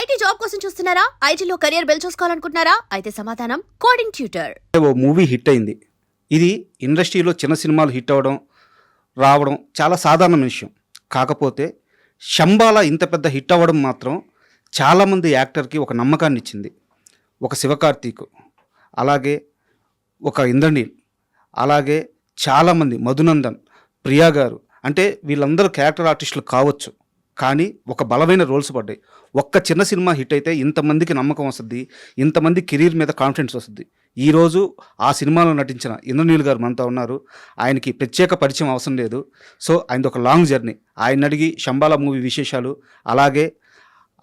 IT job కోసం చూస్తున్నారా? ఐటీలో కెరియర్ బిల్డ్ చూసుకోవాలనుకుంటున్నారా? అయితే సమాధానం కోడింగ్ ట్యూటర్. ఓ మూవీ హిట్ అయింది. ఇది ఇండస్ట్రీలో చిన్న సినిమాలు హిట్ అవ్వడం రావడం చాలా సాధారణ విషయం. కాకపోతే శంబాల ఇంత పెద్ద హిట్ అవ్వడం మాత్రం చాలామంది యాక్టర్కి ఒక నమ్మకాన్ని ఇచ్చింది. ఒక శివకార్తీక్ అలాగే ఒక ఇంద్రనీల్ అలాగే చాలామంది మధునందన్ ప్రియా గారు అంటే వీళ్ళందరూ క్యారెక్టర్ ఆర్టిస్టులు కావచ్చు. కానీ ఒక బలమైన రోల్స్ పడ్డాయి. ఒక్క చిన్న సినిమా హిట్ అయితే ఇంతమందికి నమ్మకం వస్తుంది ఇంతమంది కెరీర్ మీద కాన్ఫిడెన్స్ వస్తుంది. ఈరోజు ఆ సినిమాలో నటించిన ఇంద్రనీల్ గారు మనతో ఉన్నారు. ఆయనకి ప్రత్యేక పరిచయం అవసరం లేదు. సో ఆయనది ఒక లాంగ్ జర్నీ. ఆయన అడిగి శంబాల మూవీ విశేషాలు అలాగే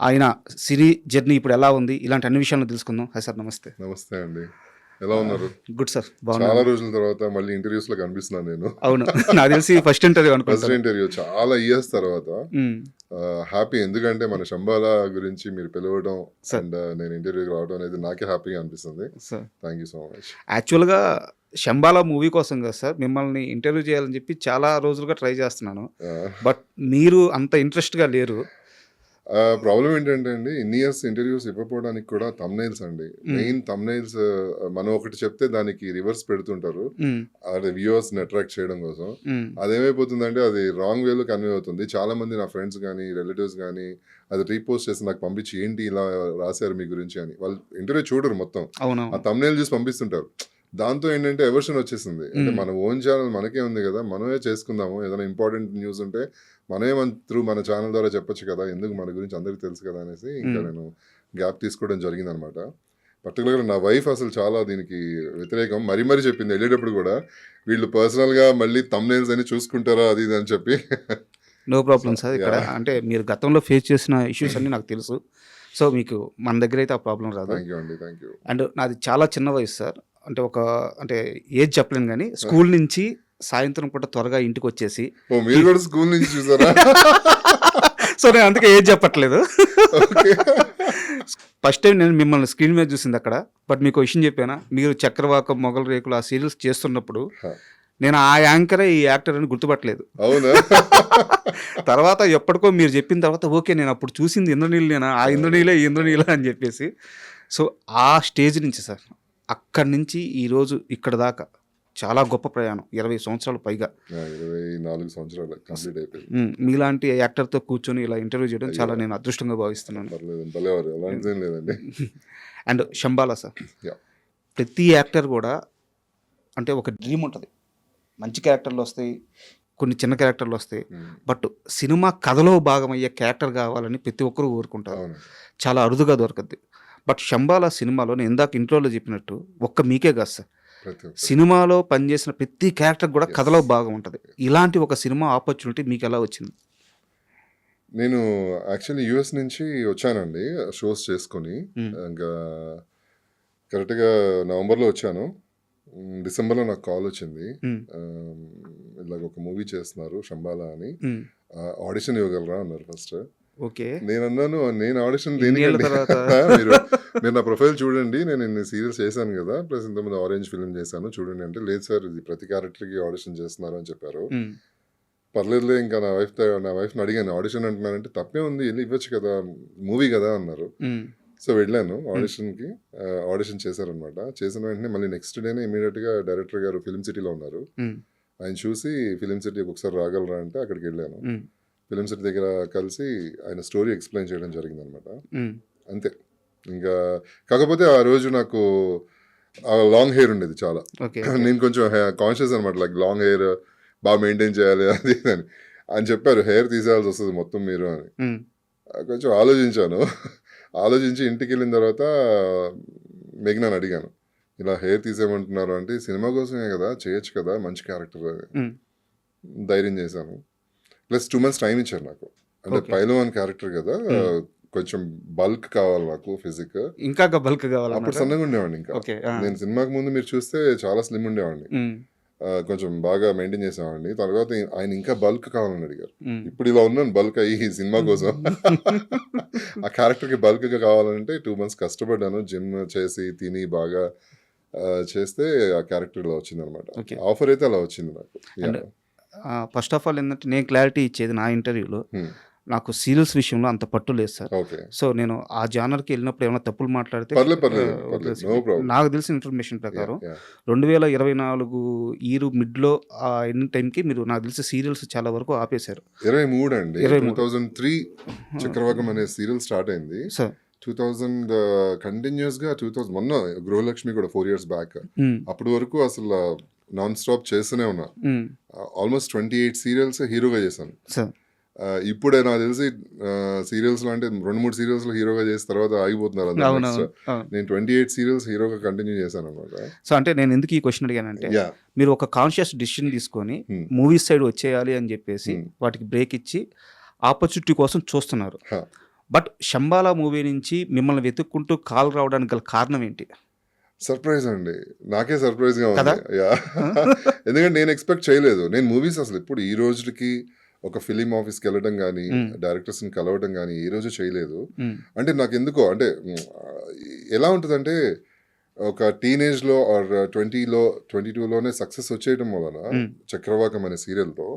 ఆయన సినీ జర్నీ ఇప్పుడు ఎలా ఉంది ఇలాంటి అన్ని విషయాలను తెలుసుకుందాం. హాయ్ సార్ నమస్తే. నమస్తే అండి. ఎలా ఉన్నారు? గుడ్ సార్ చాలా రోజుల తర్వాత మళ్ళీ ఇంటర్వ్యూస్లో కనిపిస్తున్నాను నేను. అవును. నాకు తెలిసి ఫస్ట్ ఇంటర్వ్యూ ఫస్ట్ ఇంటర్వ్యూ చాలా ఇయర్స్ తర్వాత. హ్యాపీ ఎందుకంటే మన శంబాల గురించి మీరు పిలవడం. అండ్ నేను ఇంటర్వ్యూకి రావడం అనేది నాకే హ్యాపీగా అనిపిస్తుంది. Sir. Thank you so much యాక్చువల్గా శంబాల మూవీ కోసం కదా సార్ మిమ్మల్ని ఇంటర్వ్యూ చేయాలని చెప్పి చాలా రోజులుగా ట్రై చేస్తున్నాను. బట్ మీరు అంత ఇంట్రెస్ట్గా లేరు. ప్రాబ్లం ఏంటంటే అండి ఇన్ని ఇయర్స్ ఇంటర్వ్యూస్ ఇవ్వకపోవడానికి కూడా తమ్నైల్స్ అండి. మెయిన్ తమ్నైల్స్ మనం ఒకటి చెప్తే దానికి రివర్స్ పెడుతుంటారు. అదే వ్యూవర్స్ని అట్రాక్ట్ చేయడం కోసం. మ్మ్. అదేమైపోతుందంటే అది రాంగ్ వేలో కన్వే అవుతుంది. చాలా మంది నా ఫ్రెండ్స్ కానీ రిలేటివ్స్ కానీ అది రీపోస్ట్ చేసి నాకు పంపించి ఏంటి ఇలా రాశారు మీ గురించి అని. వాళ్ళు ఇంటర్వ్యూ చూడరు మొత్తం. ఆ తమ్నేల్ చూసి పంపిస్తుంటారు. దాంతో ఏంటంటే ఎవర్షన్ వచ్చేసింది. అంటే మన ఓన్ ఛానల్ మనకే ఉంది కదా మనమే చేసుకుందాము. ఏదైనా ఇంపార్టెంట్ న్యూస్ ఉంటే మనమే మన త్రూ మన ఛానల్ ద్వారా చెప్పొచ్చు కదా ఎందుకు మన గురించి అందరికీ తెలుసు కదా అనేసి ఇంకా. నేను గ్యాప్ తీసుకోవడం జరిగింది అనమాట పర్టికులర్గా నా వైఫ్ అసలు చాలా దీనికి వ్యతిరేకం. మరీ మరీ చెప్పింది. వెళ్ళేటప్పుడు కూడా వీళ్ళు పర్సనల్గా మళ్ళీ తమ్నేల్స్ అని చూసుకుంటారా అది ఇది అని చెప్పి. నో ప్రాబ్లం సార్ ఇక్కడ. అంటే మీరు గతంలో ఫేస్ చేసిన ఇష్యూస్ అన్నీ నాకు తెలుసు. సో మీకు మన దగ్గర అయితే ఆ ప్రాబ్లం రాదు. థ్యాంక్ యూ అండి థ్యాంక్ యూ అండ్ నాది చాలా చిన్న వయసు సార్ అంటే ఒక అంటే ఏజ్ చెప్పలేను కానీ స్కూల్ నుంచి సాయంత్రం పూట త్వరగా ఇంటికి వచ్చేసి మీరు కూడా స్కూల్ నుంచి చూసారా? సో నేను అందుకే ఏజ్ చెప్పట్లేదు. ఫస్ట్ టైం నేను మిమ్మల్ని స్క్రీన్ మీద చూసింది అక్కడ. బట్ మీకు విషయం చెప్పానా? మీరు చక్రవాకం మొగల రేకులు ఆ సీరియల్స్ చేస్తున్నప్పుడు. నేను ఆ యాంకరే ఈ యాక్టర్ అని గుర్తుపట్టలేదు. అవునా? తర్వాత ఎప్పటికో మీరు చెప్పిన తర్వాత ఓకే నేను అప్పుడు చూసింది ఇంద్రనీళ్ళు నేనా ఆ. ఇంద్రనీలే ఇంద్రనీలే అని చెప్పేసి. సో ఆ స్టేజ్ నుంచి సార్ అక్కడి నుంచి ఈరోజు ఇక్కడ దాకా చాలా గొప్ప ప్రయాణం. ఇరవై సంవత్సరాలు పైగా. ఇరవై నాలుగు సంవత్సరాలు కంప్లీట్ అయిపోయింది. మీలాంటి యాక్టర్తో కూర్చొని ఇలా ఇంటర్వ్యూ చేయడం చాలా నేను అదృష్టంగా భావిస్తున్నాను. And Shambhala sir. ప్రతి యాక్టర్ కూడా అంటే ఒక డ్రీమ్ ఉంటుంది. మంచి క్యారెక్టర్లు వస్తాయి కొన్ని చిన్న క్యారెక్టర్లు వస్తాయి. బట్ సినిమా కథలో భాగమయ్యే క్యారెక్టర్ కావాలని ప్రతి ఒక్కరూ కోరుకుంటారు. చాలా అరుదుగా దొరకద్ది. బట్ శంబాల సినిమాలో నేను ఇందాక ఇంట్రోలో చెప్పినట్టు ఒక్క మీకే కాదు సార్. సినిమాలో పనిచేసిన ప్రతి క్యారెక్టర్ కూడా కథలో భాగం ఉంటుంది. ఇలాంటి ఒక సినిమా ఆపర్చునిటీ మీకు ఎలా వచ్చింది? నేను యాక్చువల్లీ యూఎస్ నుంచి వచ్చానండి షోస్ చేసుకొని. ఇంకా కరెక్ట్గా నవంబర్లో వచ్చాను. డిసెంబర్లో నాకు కాల్ వచ్చింది. ఇలాగ ఒక మూవీ చేస్తున్నారు శంబాలా అని. ఆడిషన్ ఇవ్వగలరా అన్నారు ఫస్ట్. ఓకే. నేను అన్నాను నేను ఆడిషన్ దేనికండి? మీరు మీరు నా ప్రొఫైల్ చూడండి నేను ఇన్ని సీరియల్స్ చేశాను కదా ప్లస్ ఇంతకుముందు ఆరెంజ్ ఫిల్మ్ చేశాను చూడండి అంటే లేదు సార్ ఇది ప్రతి క్యారెక్టర్కి ఆడిషన్ చేస్తున్నారు అని చెప్పారు. పర్లేదులే ఇంకా నా వైఫ్ నా వైఫ్ని అడిగాను ఆడిషన్ అంటున్నానంటే తప్పే ఉంది వెళ్ళి ఇవ్వచ్చు కదా మూవీ కదా అన్నారు. సో వెళ్ళాను ఆడిషన్కి ఆడిషన్ చేశారనమాట. చేసిన వెంటనే మళ్ళీ నెక్స్ట్ డేనే ఇమీడియట్గా డైరెక్టర్ గారు ఫిలిం సిటీలో ఉన్నారు. ఆయన చూసి ఫిలిం సిటీకి ఒకసారి రాగలరా అంటే అక్కడికి వెళ్ళాను. ఫిలిం సిటీ దగ్గర కలిసి ఆయన స్టోరీ ఎక్స్ప్లెయిన్ చేయడం జరిగిందనమాట. మ్, అంతే. ఇంకా కాకపోతే ఆ రోజు నాకు లాంగ్ హెయిర్ ఉండేది చాలా. నేను కొంచెం కాన్షియస్ అనమాట లైక్ లాంగ్ హెయిర్ బాగా మెయింటైన్ చేయాలి అది అని. అని చెప్పారు హెయిర్ తీసేయాల్సి వస్తుంది మొత్తం మీరు అని. కొంచెం ఆలోచించాను. ఆలోచించి ఇంటికి వెళ్ళిన తర్వాత మెగినాను అడిగాను. ఇలా హెయిర్ తీసేయమంటున్నారు అంటే సినిమా కోసమే కదా చేయొచ్చు కదా మంచి క్యారెక్టర్ ధైర్యం చేశాను. ప్లస్ టూ మంత్స్ టైం ఇచ్చారు నాకు. అంటే. పైలవాన్ క్యారెక్టర్ కదా Hmm. కొంచెం బల్క్ కావాలి నాకు ఫిజిక్. ఇంకా బల్క్ అప్పుడు కావాలన్నమాట సన్నగా ఉండేవాడిని ఇంకా. నేను సినిమాకి ముందు మీరు చూస్తే చాలా స్లిమ్ ఉండేవాడిని. ఆ, కొంచెం బాగా మెయింటైన్ చేసేవాడిని. తర్వాత ఆయన ఇంకా బల్క్ కావాలని అడిగారు. మ్, ఇప్పుడు ఇలా ఉన్నాను బల్క్ అయ్యి ఈ సినిమా కోసం. ఆ క్యారెక్టర్కి బల్క్గా కావాలంటే టూ మంత్స్ కష్టపడ్డాను. జిమ్ చేసి తిని బాగా చేస్తే ఆ క్యారెక్టర్ ఇలా వచ్చింది అనమాట. ఆఫర్ అయితే అలా వచ్చింది నాకు. ఫస్ట్ ఆఫ్ ఆల్ ఏంటంటే నేను క్లారిటీ ఇచ్చేది నా ఇంటర్వ్యూలో Hmm. నాకు సీరియల్స్ విషయంలో అంత పట్టు లేదు సార్. ఓకే సో నేను ఆ జానర్కి వెళ్ళినప్పుడు ఏమైనా తప్పులు మాట్లాడితే నాకు తెలిసిన ఇన్ఫర్మేషన్ ప్రకారం రెండు వేల ఇరవై నాలుగు ఈరు మిడ్లో ఆ ఎన్ని టైంకి మీరు నాకు తెలిసి సీరియల్స్ చాలా వరకు ఆపేశారు. ఇరవై మూడు అండి. ఇరవై టూ. థౌజండ్ త్రీ చక్రవాకం అనే సీరియల్ స్టార్ట్ అయింది. సార్. టూ థౌజండ్ కంటిన్యూస్గా టూ థౌసండ్ మొన్న గృహలక్ష్మి కూడా ఫోర్ ఇయర్స్ బ్యాక్ అప్పటి వరకు అసలు నాన్ స్టాప్ చేస్తూనే ఉన్నా. ఆల్మోస్ట్ ట్వంటీ ఎయిట్ సీరియల్స్ హీరోగా చేశాను. ఇప్పుడే నాకు తెలిసి సీరియల్స్లో అంటే రెండు మూడు సీరియల్స్లో హీరోగా చేసిన తర్వాత ఆగిపోతున్నారు. నేను ట్వంటీ ఎయిట్ సీరియల్స్ హీరోగా కంటిన్యూ చేశాను అనమాట సో అంటే నేను ఎందుకు ఈ క్వశ్చన్ అడిగానంటే మీరు ఒక కాన్షియస్ డిసిషన్ తీసుకొని. మూవీస్ సైడ్ వచ్చేయాలి అని చెప్పేసి. వాటికి బ్రేక్ ఇచ్చి ఆపర్చునిటీ కోసం చూస్తున్నారు. బట్ శంబాలా మూవీ నుంచి మిమ్మల్ని వెతుక్కుంటూ కాల్ రావడానికి గల కారణం ఏంటి? సర్ప్రైజ్ అండి నాకే సర్ప్రైజ్గా కదా? ఉంది యా ఎందుకంటే నేను ఎక్స్పెక్ట్ చేయలేదు నేను మూవీస్ అసలు ఇప్పుడు ఈ రోజుకి ఒక ఫిలిం ఆఫీస్కి వెళ్ళడం కానీ Hmm. డైరెక్టర్స్ని కలవడం కానీ ఈ రోజు చేయలేదు అంటే నాకు ఎందుకో అంటే ఎలా ఉంటుందంటే ఒక టీనేజ్లో ఆర్ ట్వంటీలో ట్వంటీ టూలోనే సక్సెస్ వచ్చేయడం వలన. చక్రవాకం అనే సీరియల్తో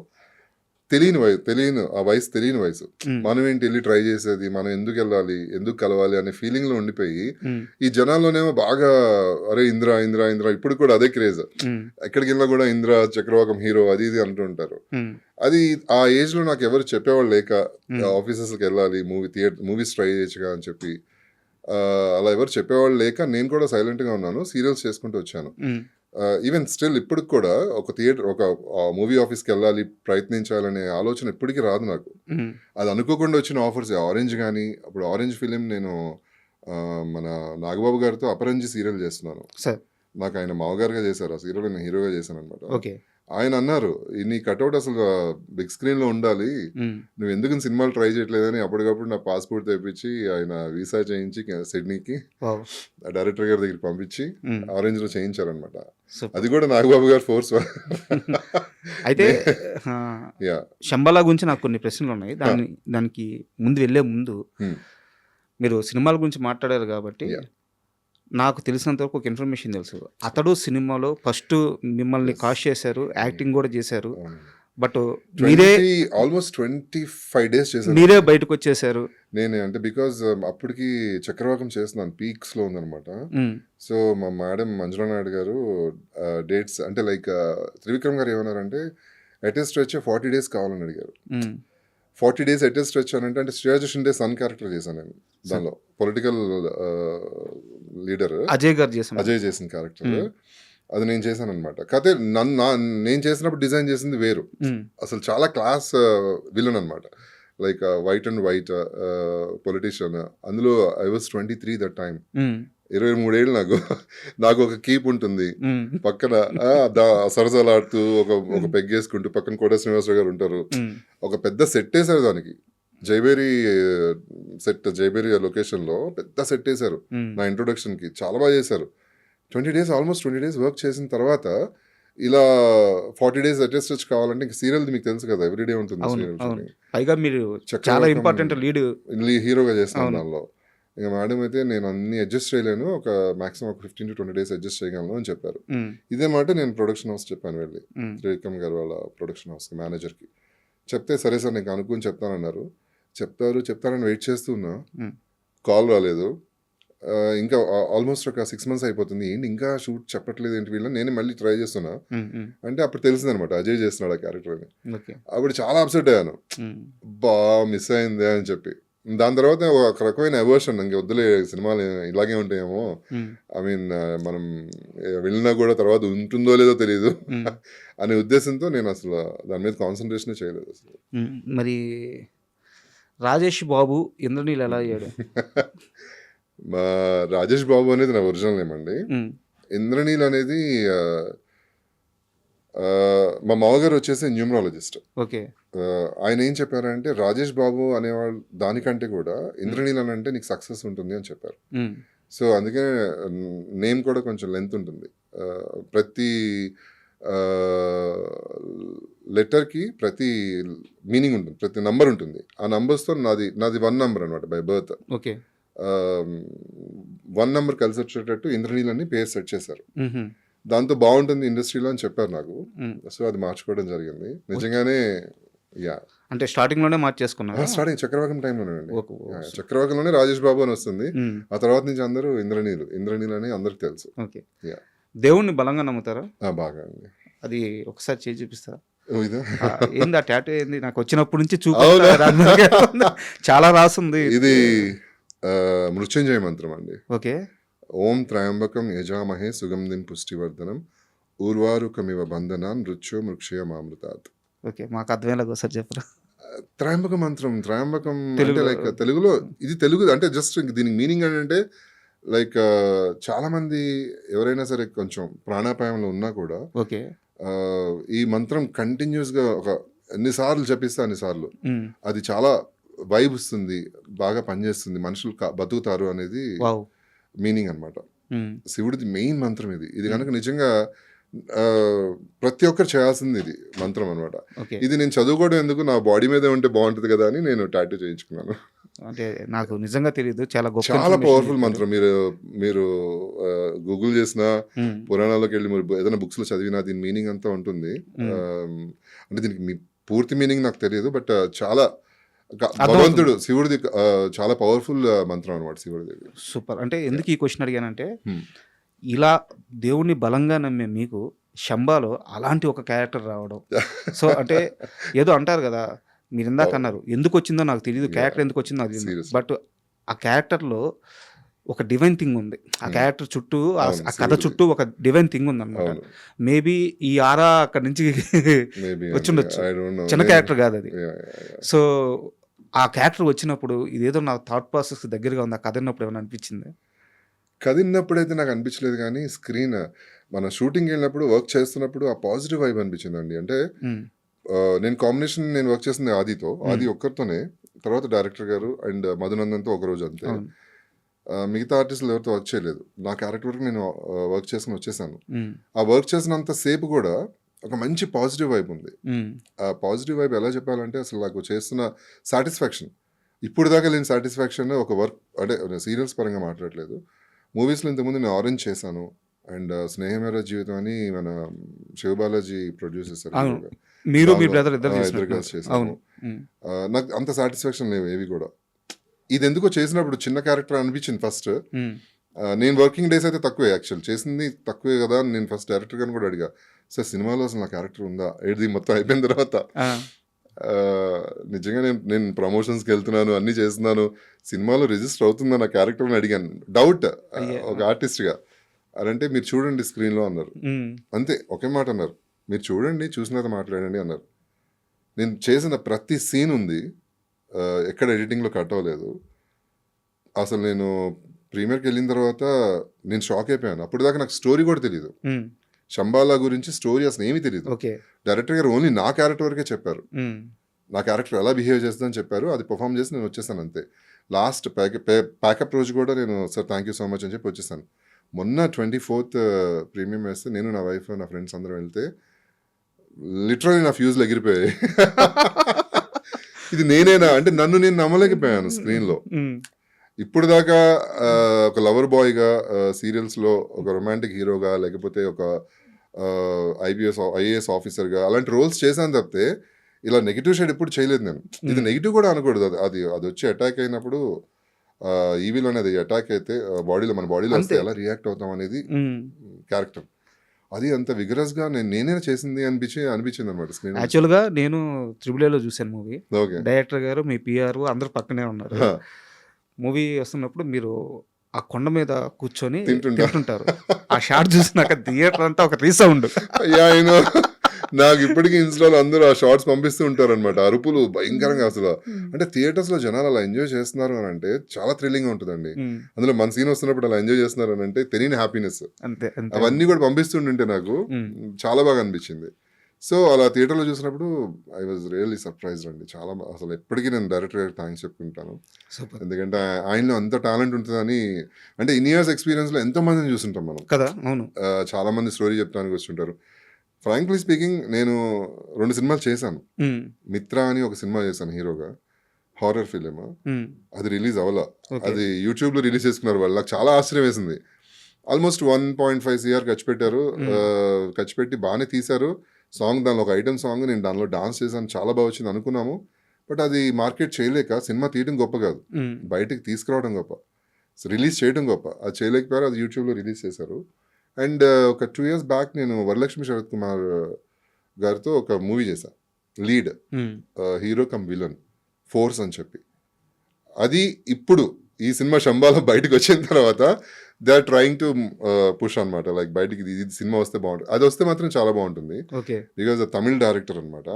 తెలియని వయసు తెలియని ఆ వయసు తెలియని వయసు. మనం ఏంటి వెళ్ళి ట్రై చేసేది? మనం ఎందుకు వెళ్ళాలి? ఎందుకు కలవాలి? అనే ఫీలింగ్లో ఉండిపోయి ఈ జనాల్లోనేమో బాగా అరే ఇంద్ర ఇంద్ర ఇంద్ర ఇప్పుడు కూడా అదే క్రేజ్. ఎక్కడికి వెళ్ళినా కూడా ఇంద్ర చక్రవాకం హీరో అది ఇది అంటుంటారు అది ఆ ఏజ్లో నాకు ఎవరు చెప్పేవాళ్ళు లేక ఆఫీసెస్కి వెళ్ళాలి మూవీ థియేటర్ మూవీస్ ట్రై చేయొచ్చుగా అని చెప్పి అలా ఎవరు చెప్పేవాళ్ళు లేక నేను కూడా సైలెంట్గా ఉన్నాను సీరియల్స్ చేసుకుంటూ వచ్చాను. ఈవెన్ స్టిల్ ఇప్పటికి కూడా ఒక థియేటర్ ఒక మూవీ ఆఫీస్కి వెళ్ళాలి ప్రయత్నించాలనే ఆలోచన ఇప్పటికీ రాదు నాకు. అది అనుకోకుండా వచ్చిన ఆఫర్స్ ఆరెంజ్ కానీ అప్పుడు ఆరెంజ్ ఫిలిం నేను మన నాగబాబు గారితో అపరంజి సీరియల్ చేస్తున్నాను. సార్. నాకు ఆయన మావగారుగా చేశారు ఆ సీరియల్ నేను హీరోగా చేశాను అనమాట ఓకే. ఆయన అన్నారు "ఈ నీ కట్అవుట్ అసలు బిగ్ స్క్రీన్లో ఉండాలి నువ్వు ఎందుకు సినిమాలు ట్రై చేయట్లేదని అప్పటికప్పుడు నా పాస్పోర్ట్ తెప్పించి ఆయన వీసా చేయించి సిడ్నీకి డైరెక్టర్ గారి దగ్గరికి పంపించి ఆరెంజ్లో చేయించారనమాట. అది కూడా నాగబాబు గారు ఫోర్స్ అయితే శంబాలా గురించి నాకు కొన్ని ప్రశ్నలు ఉన్నాయి. దాని దానికి ముందు వెళ్ళే ముందు. మీరు సినిమాల గురించి మాట్లాడారు కాబట్టి. నాకు తెలిసినంత వరకు ఒక ఇన్ఫర్మేషన్ తెలుసు. అతడు సినిమాలో ఫస్ట్ మిమ్మల్ని కాస్ట్ చేశారు యాక్టింగ్ కూడా చేశారు. బట్ మీరే ఆల్మోస్ట్ ట్వంటీ ఫైవ్ డేస్ చేశాను మీరే బయటకు వచ్చేసారు నేను అంటే బికాజ్ అప్పటికి చక్రవాకం చేస్తున్నాను పీక్స్లో ఉందన్నమాట. ఉమ్, సో మా మేడం మంజులా నాయుడు గారు డేట్స్ అంటే లైక్ త్రివిక్రమ్ గారు ఏమన్నారంటే అటెస్ట్ వచ్చే ఫార్టీ డేస్ కావాలని అడిగారు. ఫార్టీ డేస్ అటెస్ట్ వచ్చానంటే అంటే శ్రేయాజ షిండే సన్ క్యారెక్టర్ చేశాను నేను దానిలో. పొలిటికల్ లీడర్ అజయ్ గారు చేసాం అజయ్ చేసిన క్యారెక్టర్ Hmm. అది నేను చేశాను అనమాట కథ నన్ను నేను చేసినప్పుడు డిజైన్ చేసింది వేరు. ఉమ్, అసలు చాలా క్లాస్ విలన్ అనమాట like white and white politician అందులో I was twenty three that time um, ఇరవై మూడేళ్ళు నాకు. నాకు ఒక కీప్ ఉంటుంది. పక్కన సరసలాడుతూ ఒక ఒక పెగ్గేసుకుంటూ పక్కన కోట శ్రీనివాసరావు గారు ఉంటారు. ఒక పెద్ద సెట్ వేశారు దానికి. జైబేరి సెట్ జైబేరి లొకేషన్లో పెద్ద సెట్ వేశారు. ఉమ్, నా ఇంట్రొడక్షన్కి చాలా బాగా చేశారు. Twenty days almost twenty days work చేసిన తర్వాత ఇలా ఫార్టీ డేస్ అటెస్ట్ వచ్చి కావాలంటే ఇంక సీరియల్ మీకు తెలుసు కదా ఎవ్రీడే ఉంటుంది. పైగా మీరు చాలా ఇంపార్టెంట్ లీడ్. హీరోగా చేస్తాను. దానిలో. ఇక మేడం అయితే నేను అన్ని అడ్జస్ట్ చేయలేను. ఒక మాక్సిమం ఒక fifteen to twenty days adjust చేయగలను అని చెప్పారు. ఇదే మాట నేను ప్రొడక్షన్ హౌస్ చెప్పాను వెళ్ళి. త్రివిక్రమ్ గారు వాళ్ళ ప్రొడక్షన్ హౌస్ మేనేజర్కి చెప్తే సరే సార్ నీకు అనుకుని చెప్తానన్నారు. చెప్తారు చెప్తారని వెయిట్ చేస్తూ ఉన్నా Hmm. కాల్ రాలేదు. ఇంకా ఆల్మోస్ట్ ఒక సిక్స్ మంత్స్ అయిపోతుంది. ఏంటి ఇంకా షూట్ చెప్పట్లేదు ఏంటి వీళ్ళని? నేను మళ్ళీ ట్రై చేస్తున్నా. అంటే అప్పుడు తెలిసిందనమాట అజయ్ చేస్తున్నాడు ఆ క్యారెక్టర్ అని. అప్పుడు చాలా అప్సెట్ అయ్యాను. బా మిస్ అయిందే అని చెప్పి. దాని తర్వాత ఒక రకమైన అవర్షన్ ఇంక వద్దులే సినిమాలు ఇలాగే ఉంటాయేమో ఐ మీన్ మనం వెళ్ళినా కూడా తర్వాత ఉంటుందో లేదో తెలియదు. అనే ఉద్దేశంతో నేను అసలు దాని మీద కాన్సన్ట్రేషన్ చేయలేదు అసలు. మరి రాజేష్ బాబు ఇంద్రనీళ్ళు ఎలా అయ్యాడు రాజేష్ బాబు అనేది నా ఒరిజినల్ నేమ్ అండి. ఇంద్రనీల్ అనేది మా మామగారు వచ్చేసి న్యూమరాలజిస్ట్. ఓకే. ఆయన ఏం చెప్పారంటే రాజేష్ బాబు అనేవాళ్ళు దానికంటే కూడా ఇంద్రనీల్ అని అంటే నీకు సక్సెస్ ఉంటుంది అని చెప్పారు. సో అందుకే నేమ్ కూడా కొంచెం లెంత్ ఉంటుంది. ప్రతి లెటర్కి ప్రతి మీనింగ్ ఉంటుంది ప్రతి నంబర్ ఉంటుంది. ఆ నంబర్స్తో నాది నాది వన్ నంబర్ అనమాట by birth okay. One number కలిసి వచ్చేటట్టు ఇంద్రనీల్ అని పేరు సెట్ చేశారు. దాంతో బాగుంటుంది ఇండస్ట్రీలో అని చెప్పారు నాకు. సో అది మార్చుకోవడం జరిగింది. నిజంగానే యా. అంటే స్టార్టింగ్లోనే మార్చేసుకున్నారు స్టార్టింగ్ చక్రవాకం టైంలోనే అండి. చక్రవాకంలోనే రాజేష్ బాబు అని వస్తుంది. ఆ తర్వాత నుంచి అందరూ ఇంద్రనీలు. ఇంద్రనీలు అని అందరికి తెలుసు. ఓకే. దేవుణ్ణి బలంగా నమ్ముతారా? బాగా అండి. అది ఒకసారి చేసి చూపిస్తారా? ఏంది ఆ టాటూ ఏంది? నాకు వచ్చినప్పటి నుంచి? చూపి చాలా రాసుంది. ఇది మృత్యుంజయ మంత్రం అండి. ఓకే. ఓం త్రయంబకం యజామహే సుగంధిం పుష్టివర్ధనం ఊర్వారుకమివ బంధనాన్ మృత్యు మృక్షయ మామృతాత్. ఓకే మాకు అర్థమయ్యేలాగా ఒకసారి చెప్పరా? త్రయంబక మంత్రం త్రయంబకం అంటే లైక్ తెలుగులో ఇది తెలుగు అంటే జస్ట్ దీనికి మీనింగ్ ఏంటంటే లైక్ చాలా మంది ఎవరైనా సరే కొంచెం ప్రాణాపాయంలో ఉన్నా కూడా ఓకే. ఈ మంత్రం కంటిన్యూస్గా ఒక ఎన్నిసార్లు చెప్పిస్తే అన్నిసార్లు. అది చాలా వైబ్ ఇస్తుంది బాగా పనిచేస్తుంది మనుషులు బతుకుతారు అనేది మీనింగ్ అన్నమాట. ఉమ్, శివుడిది మెయిన్ మంత్రం ఇది. ఇది కనుక నిజంగా ప్రతి ఒక్కరు చేయాల్సింది ఇది మంత్రం అనమాట ఇది నేను చదువుకోవడం ఎందుకు? నా బాడీ మీదే ఉంటే బాగుంటుంది కదా అని నేను టాటూ చేయించుకున్నాను. అంటే నాకు నిజంగా తెలియదు చాలా గొప్ప చాలా పవర్ఫుల్. మంత్రం. మీరు మీరు గూగుల్ చేసిన పురాణాల్లోకి వెళ్ళి మీరు ఏదైనా బుక్స్లో చదివినా దీని మీనింగ్ అంతా ఉంటుంది. అంటే దీనికి మీ పూర్తి మీనింగ్ నాకు తెలియదు బట్ చాలా. భగవంతుడు శివుడిది చాలా పవర్ఫుల్ మంత్రం అనమాట శివుడిది సూపర్ అంటే ఎందుకు ఈ క్వశ్చన్ అడిగానంటే Hmm. ఇలా దేవుణ్ణి బలంగా నమ్మే మీకు శంబాలో అలాంటి ఒక క్యారెక్టర్ రావడం సో అంటే ఏదో అంటారు కదా మీరు ఇందాక అన్నారు ఎందుకు వచ్చిందో నాకు తెలియదు. క్యారెక్టర్ ఎందుకు వచ్చిందో నాకు తెలియదు. బట్ ఆ క్యారెక్టర్లో ఒక డివైన్ థింగ్ ఉంది ఆ Hmm. క్యారెక్టర్ చుట్టూ ఆ కథ. చుట్టూ ఒక డివైన్ థింగ్ ఉంది అనమాట మేబీ ఈ ఆరా అక్కడి నుంచి వచ్చుండొచ్చు. చిన్న క్యారెక్టర్ కాదు అది. సో ఆ క్యారెక్టర్ వచ్చినప్పుడు ఇదేదో నా థాట్ ప్రాసెస్ దగ్గరగా ఉంది ఆ కథ విన్నప్పుడు ఏమైనా అనిపించింది? కదిలినప్పుడైతే నాకు అనిపించలేదు కానీ స్క్రీన్ మన షూటింగ్ వెళ్ళినప్పుడు వర్క్ చేస్తున్నప్పుడు ఆ పాజిటివ్ వైబ్ అనిపించిందండి. అంటే నేను కాంబినేషన్ నేను వర్క్ చేసింది ఆదితో ఆది ఒక్కరితోనే తర్వాత డైరెక్టర్ గారు అండ్ మధునందన్తో ఒక రోజు అంతే. మిగతా ఆర్టిస్టులు ఎవరితో వర్క్ చేయలేదు. నా క్యారెక్టర్ వరకు నేను వర్క్ చేసుకుని వచ్చేసాను. ఆ వర్క్ చేసినంత సేపు కూడా ఒక మంచి పాజిటివ్ వైబ్ ఉంది. ఆ పాజిటివ్ వైబ్ ఎలా చెప్పాలంటే అసలు నాకు చేస్తున్న సాటిస్ఫాక్షన్. ఇప్పుడు దాకా లేని సాటిస్ఫాక్షన్ ఒక వర్క్ అంటే సీరియల్స్ పరంగా మాట్లాడలేదు. మూవీస్లో ఇంతకుముందు నేను ఆరెంజ్ చేశాను. అండ్ స్నేహమేర జీవితం అని మన శివబాలాజీ ప్రొడ్యూస్ చేశారు. మీరు మీ బ్రదర్ ఇద్దరు కలిసి ఆ, నాకు అంత సాటిస్ఫాక్షన్ లేవు ఏవి కూడా. ఇది ఎందుకో చేసినప్పుడు చిన్న క్యారెక్టర్ అనిపించింది ఫస్ట్. నేను వర్కింగ్ డేస్ అయితే తక్కువే యాక్చువల్. చేసింది తక్కువే కదా నేను ఫస్ట్ డైరెక్టర్ గారిని కూడా అడిగా. సార్ సినిమాలో అసలు నా క్యారెక్టర్ ఉందా? ఇది మొత్తం అయిపోయిన తర్వాత. నిజంగా నేను నేను ప్రమోషన్స్కి వెళ్తున్నాను అన్నీ చేస్తున్నాను. సినిమాలో రిజిస్టర్ అవుతుందా నా క్యారెక్టర్ అని అడిగాను. డౌట్. ఒక ఆర్టిస్ట్గా అదంటే మీరు చూడండి స్క్రీన్లో అన్నారు. అంతే ఒకే మాట అన్నారు. మీరు చూడండి చూసిన తర్వాత మాట్లాడండి అన్నారు. నేను చేసిన ప్రతి సీన్ ఉంది. ఎక్కడ ఎడిటింగ్లో కట్ అవ్వలేదు. అసలు నేను ప్రీమియర్కి వెళ్ళిన తర్వాత నేను షాక్ అయిపోయాను. అప్పుడు దాకా నాకు స్టోరీ కూడా తెలియదు శంబాలా గురించి స్టోరీ అసలు ఏమీ తెలియదు ఓకే. డైరెక్టర్ గారు ఓన్లీ నా క్యారెక్టర్ వరకే చెప్పారు. నా క్యారెక్టర్ ఎలా బిహేవ్ చేస్తుందని చెప్పారు. అది పర్ఫామ్ చేసి నేను వచ్చేసాను అంతే. లాస్ట్ ప్యాకప్ రోజు కూడా నేను sir thank you so much అని చెప్పి వచ్చేసాను. మొన్న ట్వంటీ ఫోర్త్ ప్రీమియం వేస్తే నేను నా వైఫ్ నా ఫ్రెండ్స్ అందరం వెళ్తే లిటరలీ నా ఫ్యూజ్లు ఎగిరిపోయాయి. ఇది నేనేనా? అంటే నన్ను నేను నమ్మలేకపోయాను స్క్రీన్లో ఇప్పుడు దాకా ఆ, ఒక లవర్ బాయ్గా సీరియల్స్లో ఒక రొమాంటిక్ హీరోగా లేకపోతే ఒక ఐపీఎస్ ఐఏఎస్ ఆఫీసర్గా అలాంటి రోల్స్ చేశాను తప్పితే ఇలా నెగిటివ్ షేడ్ ఎప్పుడు చేయలేదు నేను. ఇది. నెగిటివ్ కూడా అనకూడదు. అది అది అది వచ్చి అటాక్ అయినప్పుడు ఈవీలో అనేది అటాక్ అయితే బాడీలో మన బాడీలో వస్తే. ఎలా రియాక్ట్ అవుతాం అనేది. క్యారెక్టర్. అది అంత విగరస్గా నేను నేనే చేసింది అనిపించి అనిపించింది అనమాట స్క్రీన్. యాక్చువల్గా నేను త్రిబుల్ ఏలో చూశాను మూవీ. ఓకే. డైరెక్టర్ గారు మీ పిఆర్ అందరూ పక్కనే ఉన్నారు. మూవీ వస్తున్నప్పుడు మీరు ఆ కొండ మీద కూర్చొని తింటుంటా. తింటుంటారు. ఆ షాట్ చూసినాక థియేటర్ అంతా ఒక రీసౌండ్ యా అయినో నాకు ఇప్పటికీ ఇన్స్టాలో అందరూ ఆ షార్ట్స్ పంపిస్తూ ఉంటారు అనమాట అరుపులు భయంకరంగా అసలు. అంటే థియేటర్స్లో జనాలు అలా ఎంజాయ్ చేస్తున్నారు అని అంటే చాలా థ్రిల్లింగ్ ఉంటుందండి. అందులో మన సీన్ వస్తున్నప్పుడు అలా ఎంజాయ్ చేస్తున్నారు అని అంటే తెలియని హ్యాపీనెస్ అవన్నీ కూడా పంపిస్తుంటుంటే నాకు ఉమ్, చాలా బాగా అనిపించింది. సో అలా థియేటర్లో చూసినప్పుడు ఐ వాజ్ రియల్లీ సర్ప్రైజ్డ్ అండి. చాలా అసలు ఎప్పటికీ నేను డైరెక్టర్ గారికి థ్యాంక్స్ చెప్పుకుంటాను. ఎందుకంటే ఆయనలో అంత టాలెంట్ ఉంటుందని అంటే ఇన్ ఇయర్స్ ఎక్స్పీరియన్స్లో ఎంతో మందిని చూస్తుంటాం మనం. కదా అవును. చాలా మంది స్టోరీ చెప్తానికి వస్తుంటారు. ఫ్రాంక్లీ స్పీకింగ్ నేను రెండు సినిమాలు చేశాను. మిత్ర అని ఒక సినిమా చేశాను హీరోగా. హారర్ ఫిలిం అది రిలీజ్ అవ్వాల. అది యూట్యూబ్లో రిలీజ్ చేసుకున్నారు వాళ్ళు. నాకు చాలా ఆశ్చర్యం వేసింది. Almost one point five CR ఖర్చు పెట్టారు. ఖర్చు పెట్టి బాగానే తీశారు. సాంగ్ దానిలో ఒక ఐటమ్ సాంగ్ నేను దానిలో డాన్స్ చేశాను చాలా బాగా వచ్చింది అనుకున్నాము. బట్ అది మార్కెట్ చేయలేక సినిమా తీయడం గొప్ప కాదు. బయటికి తీసుకురావడం గొప్ప. రిలీజ్ చేయడం గొప్ప. అది చేయలేకపోయారు అది యూట్యూబ్లో రిలీజ్ చేశారు. అండ్ ఒక టూ ఇయర్స్ బ్యాక్ నేను వరలక్ష్మి శరత్ కుమార్ గారితో ఒక మూవీ చేశాను lead. Hero come villain. Force అని చెప్పి. అది ఇప్పుడు ఈ సినిమా శంబాలో బయటకు వచ్చిన తర్వాత they are trying to push అనమాట లైక్ బయటికి ఇది సినిమా వస్తే బాగుంటుంది. అది వస్తే మాత్రం చాలా బాగుంటుంది. బికాజ్ తమిళ్ డైరెక్టర్ అనమాట.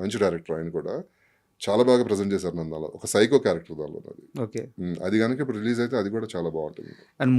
మంచి డైరెక్టర్ ఆయన కూడా. చాలా బాగా ప్రజెంట్ చేశారు నన్ను ఒక సైకో క్యారెక్టర్ దానిలో అది Hmm, అది కనుక ఇప్పుడు రిలీజ్ అయితే అది కూడా చాలా బాగుంటుంది. అండ్